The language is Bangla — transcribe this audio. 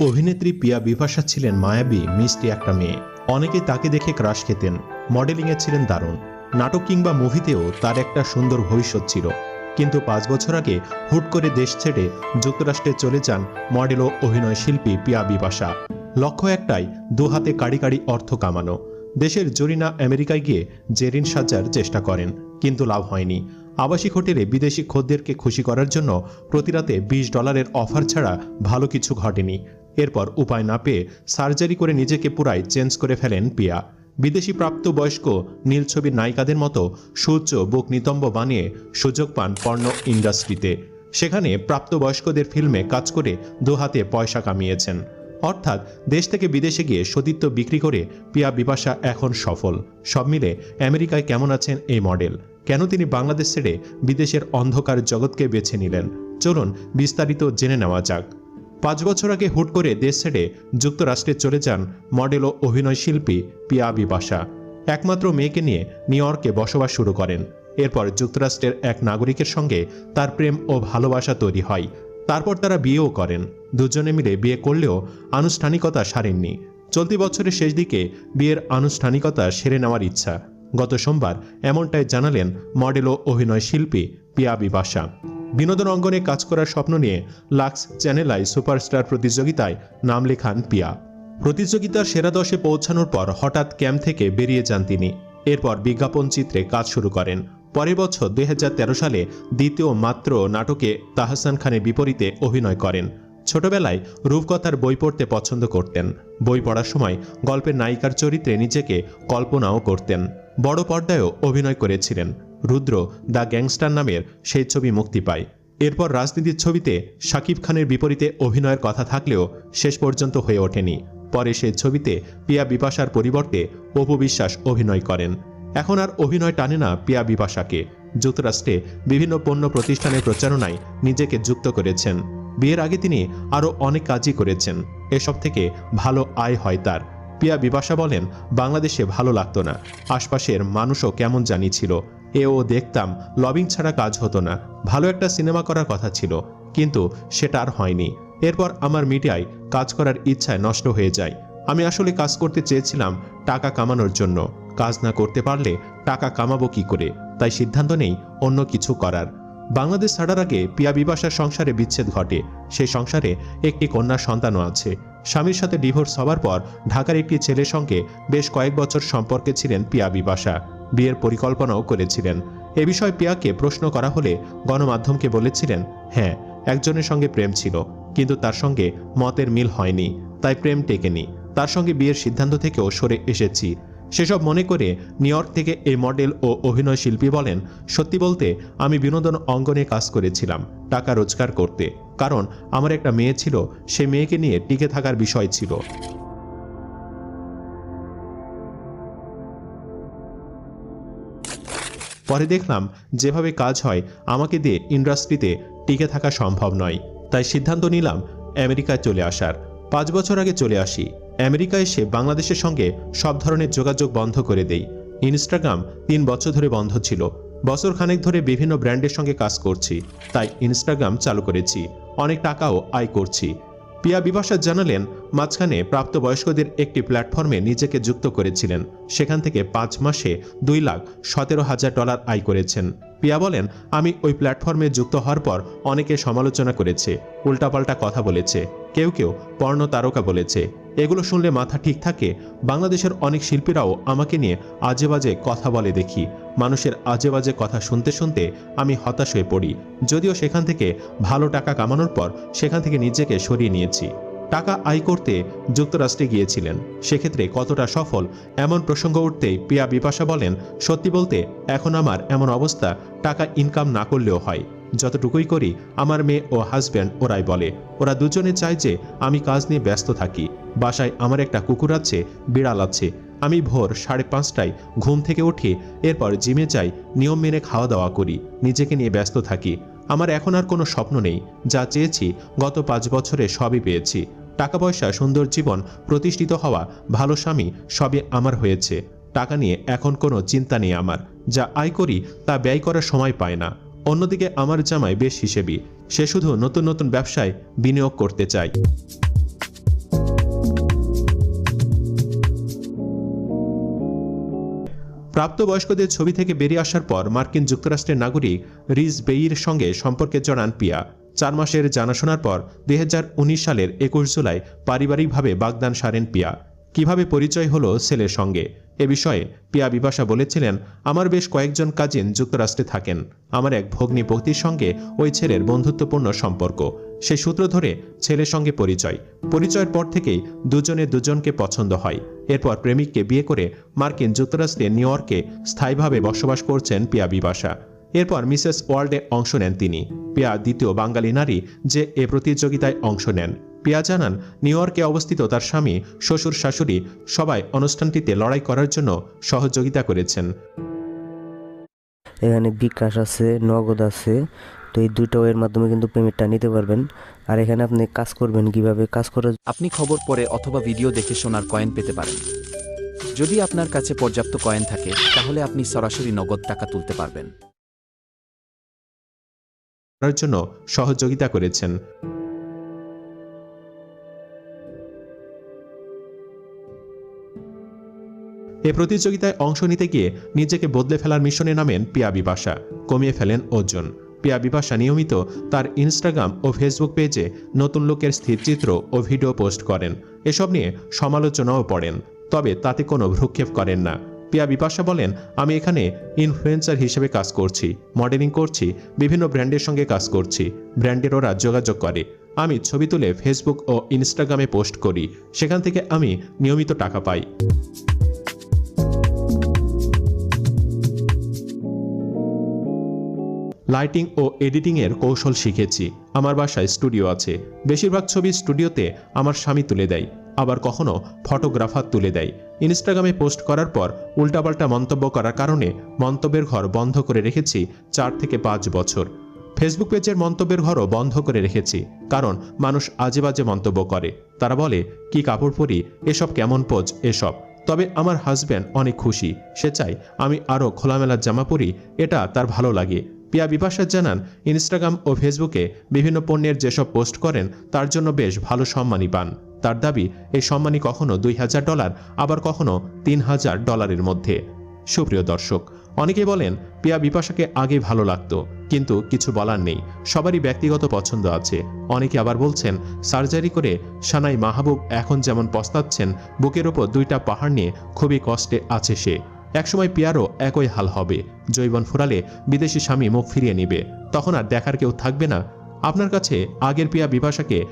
অভিনেত্রী পিয়া বিপাশা ছিলেন মায়াবী, মিষ্টি একটা মেয়ে। অনেকে তাকে দেখে ক্রাশ খেতেন। মডেলিংয়ে ছিলেন দারুণ। নাটক কিংবা মুভিতেও তার একটা সুন্দর ভবিষ্যৎ ছিল। কিন্তু পাঁচ বছর আগে হুট করে দেশ ছেড়ে যুক্তরাষ্ট্রে চলে যান মডেল ও অভিনয় শিল্পী পিয়া বিপাশা। লক্ষ্য একটাই, দু হাতে কাড়ি কাড়ি অর্থ কামানো। দেশের জরিনা আমেরিকায় গিয়ে জেরিন সাজার চেষ্টা করেন, কিন্তু লাভ হয়নি। আবাসিক হোটেলে বিদেশি খদ্দেরকে খুশি করার জন্য প্রতিরাতে বিশ ডলারের অফার ছাড়া ভালো কিছু ঘটেনি। এরপর উপায় না পেয়ে সার্জারি করে নিজেকে পুরাই চেঞ্জ করে ফেলেন পিয়া। বিদেশি প্রাপ্তবয়স্ক নীল ছবির নায়িকাদের মতো সূর্য বুক নিতম্ব বানিয়ে সুযোগ পান পর্ণ ইন্ডাস্ট্রিতে। সেখানে প্রাপ্তবয়স্কদের ফিল্মে কাজ করে দুহাতে পয়সা কামিয়েছেন। অর্থাৎ দেশ থেকে বিদেশে গিয়ে সতীত্ব বিক্রি করে পিয়া বিপাশা এখন সফল। সব মিলে আমেরিকায় কেমন আছেন এই মডেল? কেন তিনি বাংলাদেশ ছেড়ে বিদেশের অন্ধকার জগৎকে বেছে নিলেন? চলুন বিস্তারিত জেনে নেওয়া যাক। পাঁচ বছর আগে হুট করে দেশ ছেড়ে যুক্তরাষ্ট্রে চলে যান মডেল ও অভিনয় শিল্পী পিয়া বিপাশা। একমাত্র মেয়েকে নিয়ে নিউ ইয়র্কে বসবাস শুরু করেন। এরপর যুক্তরাষ্ট্রের এক নাগরিকের সঙ্গে তার প্রেম ও ভালোবাসা তৈরি হয়। তারপর তারা বিয়েও করেন। দুজনে মিলে বিয়ে করলেও আনুষ্ঠানিকতা সারেননি। চলতি বছরের শেষ দিকে বিয়ের আনুষ্ঠানিকতা সেরে নেওয়ার ইচ্ছা। গত সোমবার এমনটাই জানালেন মডেল ও অভিনয় শিল্পী পিয়া বিপাশা। বিনোদন অঙ্গনে কাজ করার স্বপ্ন নিয়ে লাক্স চ্যানেলাই সুপারস্টার প্রতিযোগিতায় নাম লেখান পিয়া। প্রতিযোগিতার সেরা দশে পৌঁছানোর পর হঠাৎ ক্যাম্প থেকে বেরিয়ে যান তিনি। এরপর বিজ্ঞাপন চিত্রে কাজ শুরু করেন। পরের বছর দুই হাজার তেরো সালে দ্বিতীয় মাত্র নাটকে তাহসান খানের বিপরীতে অভিনয় করেন। ছোটবেলায় রূপকথার বই পড়তে পছন্দ করতেন। বই পড়ার সময় গল্পের নায়িকার চরিত্রে নিজেকে কল্পনাও করতেন। বড় পর্দায়ও অভিনয় করেছিলেন। রুদ্র দ্য গ্যাংস্টার নামের সেই ছবি মুক্তি পায়। এরপর রাজনীতির ছবিতে শাকিব খানের বিপরীতে অভিনয়ের কথা থাকলেও শেষ পর্যন্ত হয়ে ওঠেনি। পরে সেই ছবিতে পিয়া বিপাশার পরিবর্তে অপু বিশ্বাস অভিনয় করেন। এখন আর অভিনয় টানে না পিয়া বিপাশাকে। যুক্তরাষ্ট্রে বিভিন্ন পণ্য প্রতিষ্ঠানের প্রচারণায় নিজেকে যুক্ত করেছেন। বিয়ের আগে তিনি আরও অনেক কাজই করেছেন। এসব থেকে ভালো আয় হয় তার। পিয়া বিপাশা বলেন, বাংলাদেশে ভালো লাগতো না। আশপাশের মানুষও কেমন জানি ছিল। এও দেখতাম লবিং ছাড়া কাজ হতো না। ভালো একটা সিনেমা করার কথা ছিল, কিন্তু সেটা আর হয়নি। এরপর আমার মিডিয়ায় কাজ করার ইচ্ছায় নষ্ট হয়ে যায়। আমি আসলে কাজ করতে চেয়েছিলাম টাকা কামানোর জন্য। কাজ না করতে পারলে টাকা কামাবো কি করে? তাই সিদ্ধান্ত নেই অন্য কিছু করার। বাংলাদেশ ছাড়ার আগে পিয়া বিবাসার সংসারে বিচ্ছেদ ঘটে। সেই সংসারে একটি কন্যা সন্তানও আছে। স্বামীর সাথে ডিভোর্স হওয়ার পর ঢাকার একটি ছেলের সঙ্গে বেশ কয়েক বছর সম্পর্কে ছিলেন পিয়া বিবাসা। বিয়ের পরিকল্পনাও করেছিলেন। এ বিষয়ে পিয়াকে প্রশ্ন করা হলে গণমাধ্যমকে বলেছিলেন হ্যাঁ একজনের সঙ্গে প্রেম ছিল, কিন্তু তার সঙ্গে মতের মিল হয়নি, তাই প্রেম টেকেনি। তার সঙ্গে বিয়ের সিদ্ধান্ত থেকেও সরে এসেছি। সেসব মনে করে নিউ ইয়র্ক থেকে এই মডেল ও অভিনয় শিল্পী বলেন, সত্যি বলতে, আমি বিনোদন অঙ্গনে কাজ করেছিলাম, টাকা রোজগার করতে। কারণ, আমার একটা মেয়ে ছিল, সে মেয়েকে নিয়ে টিকে থাকার বিষয় ছিল। পরে দেখলাম, যেভাবে কাজ হয়, আমাকে দিয়ে ইন্ডাস্ট্রিতে টিকে থাকা সম্ভব নয়। তাই সিদ্ধান্ত নিলাম, আমেরিকায় চলে আসার। পাঁচ বছর আগে চলে আসি। আমেরিকা এসে বাংলাদেশের সঙ্গে সব ধরনের যোগাযোগ বন্ধ করে দেই ইনস্টাগ্রাম তিন বছর ধরে বন্ধ ছিল। বছর খানেক ধরে বিভিন্ন ব্র্যান্ডের সঙ্গে কাজ করছি। তাই ইনস্টাগ্রাম চালু করেছি। অনেক টাকাও আয় করছি। পিয়া বিভাষা জানালেন, মাঝখানে প্রাপ্তবয়স্কদের একটি প্ল্যাটফর্মে নিজেকে যুক্ত করেছিলেন। সেখান থেকে পাঁচ মাসে দুই লাখ সতেরো হাজার ডলার আয় করেছেন। পিয়া বলেন, আমি ওই প্ল্যাটফর্মে যুক্ত হওয়ার পর অনেকে সমালোচনা করেছে, উল্টাপাল্টা কথা বলেছে, কেউ কেউ পর্ণ তারকা বলেছে। এগুলো শুনলে মাথা ঠিক থাকে। বাংলাদেশের অনেক শিল্পীরাও আমাকে নিয়ে আজে বাজে কথা বলে দেখি। মানুষের আজে বাজে কথা শুনতে শুনতে আমি হতাশ হয়ে পড়ি। যদিও সেখান থেকে ভালো টাকা কামানোর পর সেখান থেকে নিজেকে সরিয়ে নিয়েছি। টাকা আয় করতে যুক্তরাষ্ট্রে গিয়েছিলেন। সেক্ষেত্রে কতটা সফল এমন প্রসঙ্গ উঠতেই পিয়া বিপাশা বলেন, সত্যি বলতে, এখন আমার এমন অবস্থা টাকা ইনকাম না করলেও হয়। যতটুকুই করি, আমার মেয়ে ও হাজব্যান্ড ওরাই বলে, ওরা দুজনে চায় যে আমি কাজ নিয়ে ব্যস্ত থাকি। বাসায় আমার একটা কুকুর আছে, বিড়াল আছে। আমি ভোর সাড়ে পাঁচটায় ঘুম থেকে উঠি, এরপর জিমে যাই, নিয়ম মেনে খাওয়া দাওয়া করি, নিজেকে নিয়ে ব্যস্ত থাকি। আমার এখন আর কোনো স্বপ্ন নেই। যা চেয়েছি, গত পাঁচ বছরে সবই পেয়েছি। টাকা পয়সা সুন্দর জীবন, প্রতিষ্ঠিত হওয়া, ভালো স্বামী, সবই আমার হয়েছে। টাকা নিয়ে এখন কোনো চিন্তা নেই আমার। যা আয় করি, তা ব্যয় করার সময় পায় না। অন্যদিকে আমার জামাই বেশ হিসেবি। সে শুধু নতুন নতুন ব্যবসায় বিনিয়োগ করতে চায়। প্রাপ্তবয়স্কদের ছবি থেকে বেরিয়ে আসার পর মার্কিন যুক্তরাষ্ট্রের নাগরিক রিজ বেইর সঙ্গে সম্পর্কে জড়ান পিয়া। চার মাসের জানাশোনার পর দুই হাজার উনিশ সালের একুশ জুলাই পারিবারিকভাবে বাগদান সারেন পিয়া। কীভাবে পরিচয় হলো ছেলের সঙ্গে? এ বিষয়ে পিয়া বিপাশা বলেছিলেন, আমার বেশ কয়েকজন কাজিন যুক্তরাষ্ট্রে থাকেন। আমার এক ভগ্নী ভক্তির সঙ্গে ওই ছেলের বন্ধুত্বপূর্ণ সম্পর্ক। সেই সূত্র ধরে ছেলের সঙ্গে পরিচয়। পরিচয়ের পর থেকেই দুজনে দুজনকে পছন্দ হয়। এরপর প্রেমিককে বিয়ে করে মার্কিন যুক্তরাষ্ট্রের নিউ ইয়র্কে স্থায়ীভাবে বসবাস করছেন পিয়া বিপাশা। এরপর মিসেস ওয়ার্ল্ডে অংশ নেন তিনি। পিয়া দ্বিতীয় বাঙালি নারী যে এ প্রতিযোগিতায় অংশ নেন। পিয়া জানান নিউ ইয়র্কে অবস্থিত তার স্বামী শ্বশুর শাশুড়ি সবাই অনুষ্ঠানটিতে লড়াই করার জন্য সহযোগিতা করেছেন। এখানে বিকাশ আছে নগদ আছে তো এই দুটো এর মাধ্যমে কিন্তু পেমেন্টটা নিতে পারবেন। আর এখানে আপনি কাজ করবেন কীভাবে কাজ করার আপনি খবর পড়ে অথবা ভিডিও দেখে সোনার কয়েন পেতে পারেন। যদি আপনার কাছে পর্যাপ্ত কয়েন থাকে তাহলে আপনি সরাসরি নগদ টাকা তুলতে পারবেন। করার জন্য সহযোগিতা করেছেন। প্রতিযোগিতায় অংশ নিতে গিয়ে নিজেকে বদলে ফেলার মিশনে নামেন পিয়া বিপাশা। কমিয়ে ফেলেন ওজন পিয়া বিপাশা নিয়মিত তার ইনস্টাগ্রাম ও ফেসবুক পেজে নতুন লোকের স্থিরচিত্র ও ভিডিও পোস্ট করেন। এসব নিয়ে সমালোচনাও পড়েন, তবে তাতে কোনো ভ্রুক্ষেপ করেন না। পিয়া বিপাশা বলেন, আমি এখানে ইনফ্লুয়েন্সার হিসেবে কাজ করছি মডেলিং করছি, বিভিন্ন ব্র্যান্ডের সঙ্গে কাজ করছি, ব্র্যান্ডের ওরা যোগাযোগ করে। আমি ছবি তুলে ফেসবুক ও ইনস্টাগ্রামে পোস্ট করি, সেখান থেকে আমি নিয়মিত টাকা পাই। লাইটিং ও এডিটিংয়ের কৌশল শিখেছি। আমার বাসায় স্টুডিও আছে। বেশিরভাগ ছবি স্টুডিওতে আমার স্বামী তুলে দেয়। আবার কখনো ফটোগ্রাফার তুলে দেয়। ইনস্টাগ্রামে পোস্ট করার পর উল্টাপাল্টা মন্তব্য করার কারণে মন্তব্যের ঘর বন্ধ করে রেখেছি চার থেকে পাঁচ বছর। ফেসবুক পেজের মন্তব্যের ঘরও বন্ধ করে রেখেছি। কারণ মানুষ আজে বাজে মন্তব্য করে। তারা বলে, কি কাপড় পরি? এসব কেমন পোজ এসব। তবে আমার হাজব্যান্ড অনেক খুশি। সে চায়, আমি আরও খোলামেলা জামা পরি। এটা তার ভালো লাগে। পিয়া বিপাশা জানান, ইনস্টাগ্রাম ও ফেসবুকে বিভিন্ন পণ্যের যেসব পোস্ট করেন, তার জন্য বেশ ভালো সম্মানই পান। তার দাবি, এই সম্মানই কখনো দুই হাজার ডলার, আবার কখনো তিন হাজার ডলারের মধ্যে। সুপ্রিয় দর্শক, অনেকে বলেন, পিয়া বিপাশাকে আগে ভালো লাগতো, কিন্তু কিছু বলার নেই, সবারই ব্যক্তিগত পছন্দ আছে। অনেকে আবার বলছেন, সার্জারি করে সানাই মাহবুব এখন যেমন পস্তাচ্ছেন, বুকের ওপর দুইটা পাহাড় নিয়ে খুবই কষ্টে আছে সে। একসময় পিয়ারও একই হাল হবে। জৈবন ফুরালে বিদেশি স্বামী মুখ ফিরিয়ে নিবে। তখন আর দেখার কেউ থাকবে না। আপনার কাছে আগের পিয়া বিপাশাকে